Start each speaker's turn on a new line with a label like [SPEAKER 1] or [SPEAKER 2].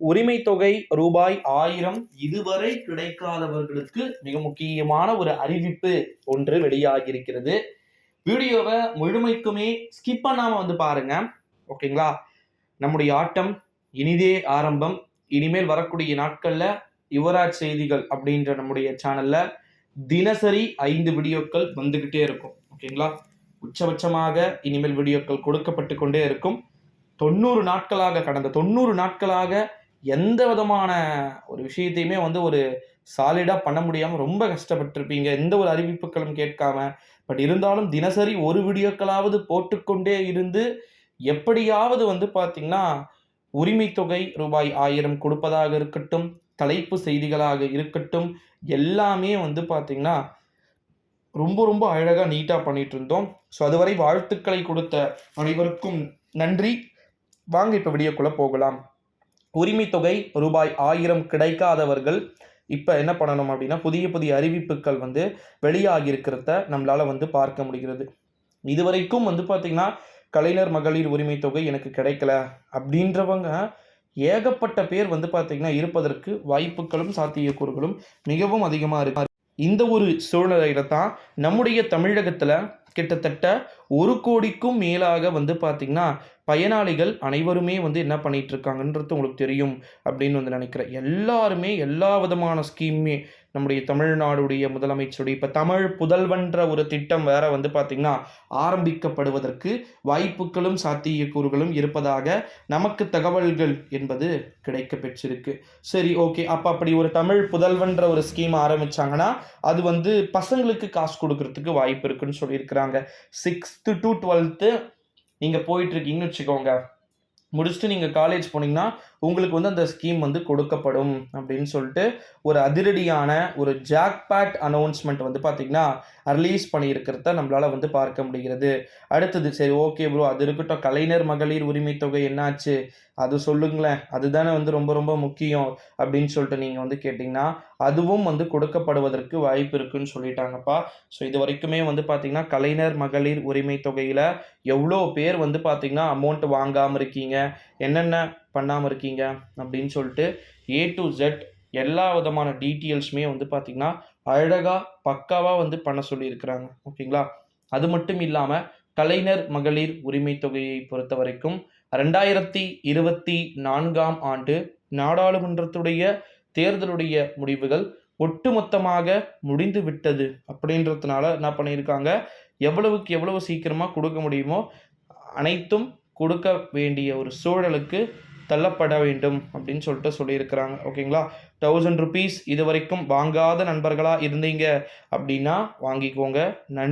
[SPEAKER 1] உரிமை தொகை ரூபாய் ஆயிரம் இதுவரை கிடைக்காதவர்களுக்கு மிக முக்கியமான ஒரு அறிவிப்பு ஒன்று வெளியாகியிருக்கிறது. வீடியோவை முழுமைக்குமே ஸ்கிப் பண்ணாம வந்து பாருங்க. ஓகேங்களா நம்முடைய ஆட்டம் இனிதே ஆரம்பம். இனிமேல் வரக்கூடிய நாட்கள்ல யுவராஜ் செய்திகள் அப்படின்ற நம்முடைய சேனல்ல தினசரி ஐந்து வீடியோக்கள் வந்துகிட்டே இருக்கும். ஓகேங்களா உச்சபட்சமாக இனிமேல் வீடியோக்கள் கொடுக்கப்பட்டு கொண்டே இருக்கும். தொண்ணூறு நாட்களாக கடந்த தொண்ணூறு நாட்களாக எந்த விதமான ஒரு விஷயத்தையுமே வந்து ஒரு சாலிடாக பண்ண முடியாமல் ரொம்ப கஷ்டப்பட்டிருப்பீங்க. எந்த ஒரு அறிவிப்புகளும் கேட்காம. பட் இருந்தாலும் தினசரி ஒரு வீடியோக்களாவது போட்டுக்கொண்டே இருந்து எப்படியாவது வந்து பார்த்திங்கன்னா உரிமை தொகை ரூபாய் ஆயிரம் கொடுப்பதாக இருக்கட்டும் தலைப்பு செய்திகளாக இருக்கட்டும் எல்லாமே வந்து பார்த்திங்கன்னா ரொம்ப ரொம்ப அழகாக நீட்டாக பண்ணிட்டு இருந்தோம் ஸோ அதுவரை வாழ்த்துக்களை கொடுத்த அனைவருக்கும் நன்றி. வாங்க இப்போ வீடியோக்குள்ளே போகலாம். உரிமை தொகை ரூபாய் ஆயிரம் கிடைக்காதவர்கள் இப்போ என்ன பண்ணணும் அப்படின்னா புதிய புதிய அறிவிப்புகள் வந்து வெளியாகி இருக்கிறத நம்மளால் வந்து பார்க்க முடிகிறது. இதுவரைக்கும் வந்து பார்த்திங்கன்னா கலைஞர் மகளிர் உரிமை தொகை எனக்கு கிடைக்கல அப்படின்றவங்க ஏகப்பட்ட பேர் வந்து பார்த்திங்கன்னா இருப்பதற்கு வாய்ப்புகளும் சாத்தியக்கூறுகளும் மிகவும் அதிகமாக இருக்கு. இந்த ஒரு சூழ்நிலையில தான் நம்முடைய தமிழகத்தில் கிட்டத்தட்ட ஒரு கோடிக்கும் மேலாக வந்து பார்த்திங்கன்னா பயனாளிகள் அனைவருமே வந்து என்ன பண்ணிட்டு இருக்காங்கன்றது உங்களுக்கு தெரியும் அப்படின்னு வந்து நினைக்கிறேன். எல்லாருமே எல்லா விதமான ஸ்கீமுமே நம்முடைய தமிழ்நாடுடைய முதலமைச்சருடைய இப்போ தமிழ் புதல்வன்ற ஒரு திட்டம் வேற வந்து பார்த்திங்கன்னா ஆரம்பிக்கப்படுவதற்கு வாய்ப்புகளும் சாத்தியக்கூறுகளும் இருப்பதாக நமக்கு தகவல்கள் என்பது கிடைக்க பெற்றிருக்கு சரி ஓகே அப்போ அப்படி ஒரு தமிழ் புதல்வன்ற ஒரு ஸ்கீம் ஆரம்பித்தாங்கன்னா அது வந்து பசங்களுக்கு காசு கொடுக்கறதுக்கு வாய்ப்பு இருக்குன்னு சொல்லியிருக்கிறாங்க. சிக்ஸ்த்து டு டுவெல்த்து நீங்கள் போயிட்டுருக்கீங்கன்னு வச்சுக்கோங்க. முடிச்சுட்டு நீங்கள் காலேஜ் போனீங்கன்னா உங்களுக்கு வந்து அந்த ஸ்கீம் வந்து கொடுக்கப்படும் அப்படின்னு சொல்லிட்டு ஒரு அதிரடியான ஒரு ஜாக்பேட் அனௌன்ஸ்மெண்ட் வந்து பார்த்திங்கன்னா ரிலீஸ் பண்ணியிருக்கிறத நம்மளால் வந்து பார்க்க முடிகிறது. அடுத்தது சரி ஓகே ப்ரோ அது இருக்கட்டும். கலைஞர் மகளிர் உரிமை தொகை என்னாச்சு? அது சொல்லுங்களேன். அதுதானே வந்து ரொம்ப ரொம்ப முக்கியம் அப்படின்னு சொல்லிட்டு நீங்கள் வந்து கேட்டிங்கன்னா அதுவும் வந்து கொடுக்கப்படுவதற்கு வாய்ப்பு இருக்குன்னு சொல்லிட்டாங்கப்பா. ஸோ இது வரைக்குமே வந்து பார்த்திங்கன்னா கலைஞர் மகளிர் உரிமை தொகையில் எவ்வளோ பேர் வந்து பார்த்திங்கன்னா அமௌண்ட் வாங்காமல் இருக்கீங்க? என்னென்ன பண்ணாமல் இருக்கீங்க அப்படின்னு சொல்லிட்டு ஏ டு ஜெட் எல்லா விதமான டீட்டெயில்ஸுமே வந்து பார்த்திங்கன்னா அழகாக பக்காவாக வந்து பண்ண சொல்லியிருக்கிறாங்க. ஓகேங்களா? அது மட்டும் இல்லாமல் கலைஞர் மகளிர் உரிமை தொகையை பொறுத்த வரைக்கும் ரெண்டாயிரத்தி இருபத்தி நான்காம் ஆண்டு நாடாளுமன்றத்துடைய தேர்தலுடைய முடிவுகள் ஒட்டுமொத்தமாக முடிந்து விட்டது அப்படின்றதுனால என்ன பண்ணியிருக்காங்க? எவ்வளவுக்கு எவ்வளவு சீக்கிரமாக கொடுக்க முடியுமோ அனைத்தும் கொடுக்க வேண்டிய ஒரு சூழலுக்கு தள்ளப்பட வேண்டும் அப்படின்னு சொல்லிட்டு சொல்லியிருக்கிறாங்க. ஓகேங்களா? தௌசண்ட் ருபீஸ் இது வரைக்கும் வாங்காத நண்பர்களாக இருந்தீங்க அப்படின்னா வாங்கிக்கோங்க. நன்